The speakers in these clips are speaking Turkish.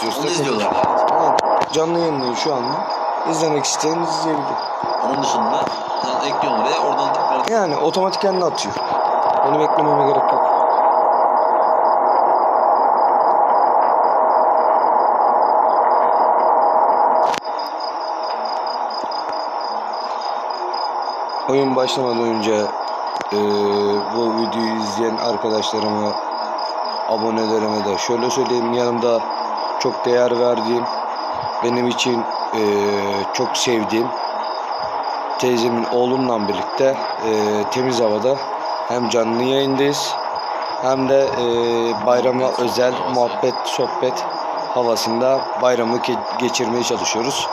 Onu izliyorlar. Evet, canlı yayınlıyor şu anda. İzlemek isteyen izleyebilir. Onun dışında sen ekliyorsun oraya oradan tekrar Yani otomatik kendi atıyor. Benim eklememe gerek yok. Oyun başlamadan önce eee, bu videoyu izleyen arkadaşlarıma, abonelerime de şöyle söyleyeyim yanımda çok değer verdiğim, benim için eee, çok sevdiğim teyzemin oğlumla birlikte eee, temiz havada hem canlı yayındayız hem de eee, bayrama özel muhabbet, sohbet havasında bayramı geçirmeye çalışıyoruz.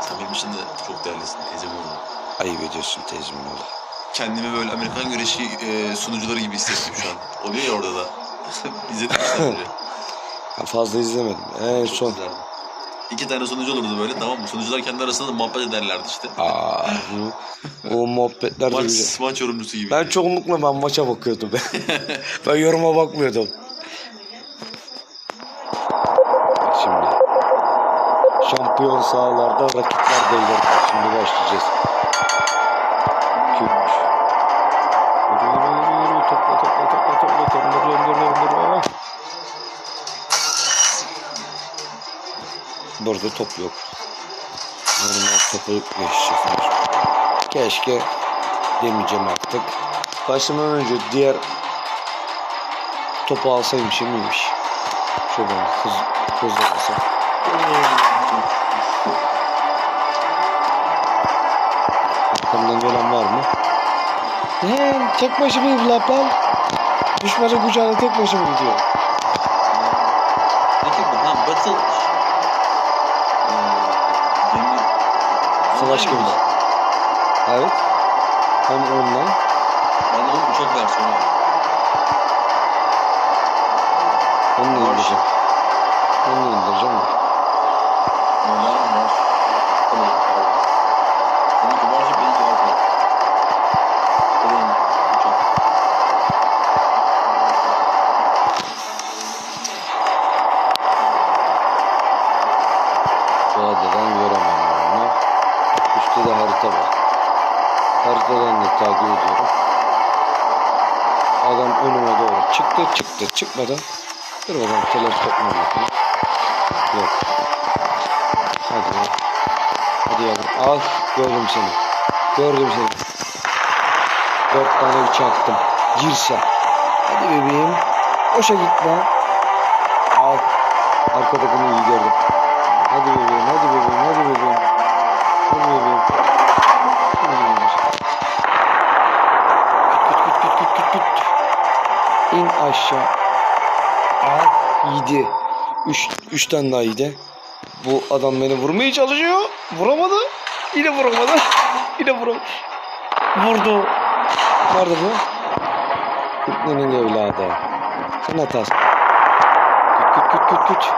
Sen benim için de çok değerlisin teyzem oğlu. Ayıp ediyorsun teyzemin oğlu. Kendimi böyle Amerikan güreşi e, sunucuları gibi hissettim şu an. Oluyor ya orada da. İzledin mi sen Ben fazla izlemedim. En Çok son izlerdim. İki tane sunucu olurdu böyle tamam mı? Sunucular kendi arasında da muhabbet ederlerdi işte. Aa, bu- o muhabbetler de Maç, güzel. maç yorumcusu gibi. Ben çoğunlukla ben maça bakıyordum. ben yoruma bakmıyordum. Bak Şimdi şampiyon sahalarda rakipler belirdi. Şimdi başlayacağız. Burada top yok. Normal topu geçecekler. Keşke demeyeceğim artık. Başlamadan önce diğer topu alsaymışım iyiymiş. Şöyle hız, hızlı alsam. Arkamdan gelen var mı? He, tek başıma evlat lan. Düşmanın kucağına tek başıma gidiyor. Peki bu ha Savaş gemisi. Evet. Hem online. Ben onun uçak versiyonu var. Onu da indireceğim. Onu da indireceğim. Onlar var. Tamam, pardon. Seninki Warship, benimki Warplane. Tamam, uçak. Onu. Var. Haritadan da takip ediyorum. Adam önüme doğru çıktı çıktı çıkmadan. Dur bakalım teleskop mu bakayım. Yok. Hadi ya. Hadi yavrum. Al gördüm seni. Gördüm seni. Dört tane çaktım. Girse. Hadi bebeğim. Boşa gitme. Al. Arkadakini iyi gördüm. Hadi bebeğim, hadi bebeğim, hadi bebeğim. İn aşağı. Al. Yedi. Üç, üç tane daha yedi. Bu adam beni vurmaya çalışıyor. Vuramadı. Yine vuramadı. Yine vuramadı. Vurdu. Nerede bu? İbnenin evladı. Sen atarsın. Küt küt küt küt küt.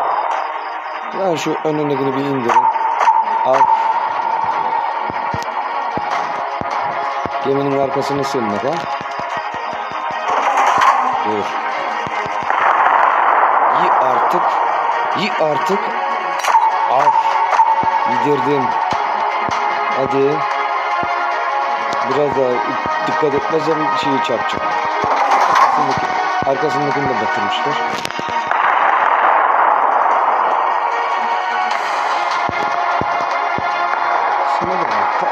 Ben şu önündekini bir indirin. Al. Geminin arkasını sığınmak ha. Dur. Yi artık. Yi artık. Al. Yedirdim. Hadi. Biraz daha dikkat etmezsem şeyi çarpacak. Arkasındaki, arkasındakini de batırmışlar.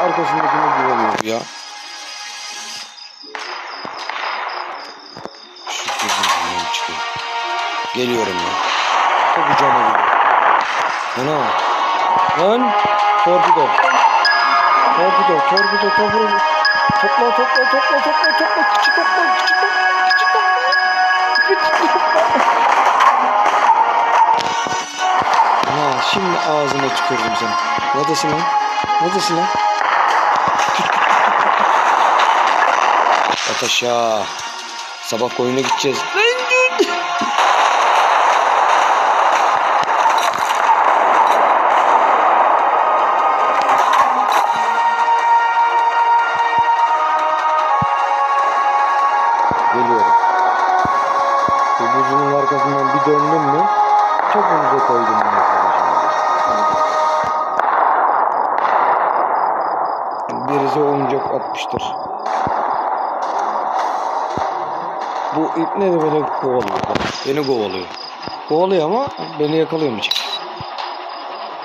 Arkasındakine güveniyor ya. Geliyorum ya. Cana geliyor. Ana. Lan. Torpido. Torpido, torpido, torpido. Topla, topla, topla, topla, topla. Küçük topla, küçük topla, küçük topla. Ha, şimdi ağzına tükürdüm seni. Neredesin lan? Neredesin lan? Yat aşağı. Sabah koyuna gideceğiz. Arkasından bir döndüm mü? Çok koydum bunu Birisi oyuncak atmıştır. Bu ip ne de beni kovalıyor. Beni kovalıyor. Kovalıyor ama beni yakalayamayacak.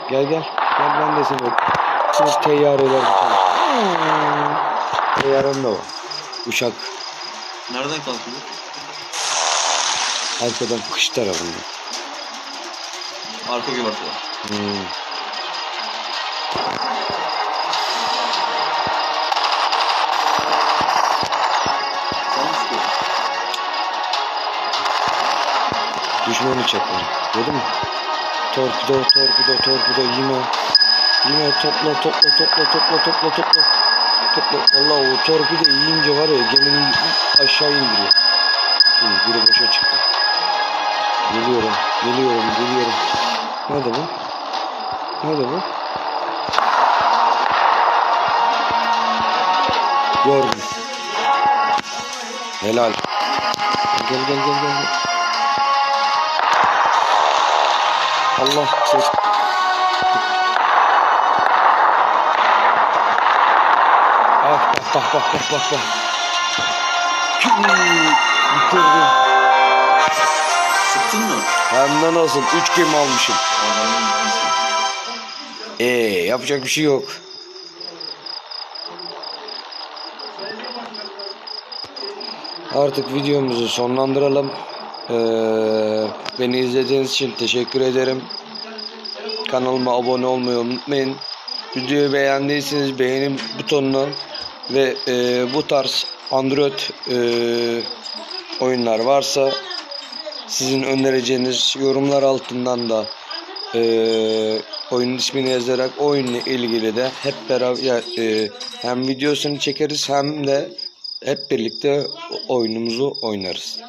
Gel gel. Gel ben de seni Sınıf teyyareler. Teyyarem de var. Uçak Nereden kalkıyor? Arkadan kış tarafında. Arka gömertiler. Hmm. Düşman uçakları. Gördün mü? Torpido, torpido, torpido yine. Yine topla, topla, topla, topla, topla, topla. Topla. Allah o torpido yiyince var ya gemini aşağı indiriyor. İyi, biri boşa çıktı. Geliyorum, geliyorum, geliyorum. Nerede bu? Nerede bu? Gördüm. Helal. Gel gel gel gel. Allah ses. Ah bak bak bak bak bak bak. Bitirdim. Sıktın mı? Hem de nasıl? Üç gemi almışım. Ee yapacak bir şey yok. Artık videomuzu sonlandıralım. Ee, beni izlediğiniz için teşekkür ederim. Kanalıma abone olmayı unutmayın. Videoyu beğendiyseniz beğeni butonuna ve e, bu tarz Android e, oyunlar varsa sizin önereceğiniz yorumlar altından da e, oyunun ismini yazarak oyunla ilgili de hep beraber e, hem videosunu çekeriz hem de hep birlikte oyunumuzu oynarız.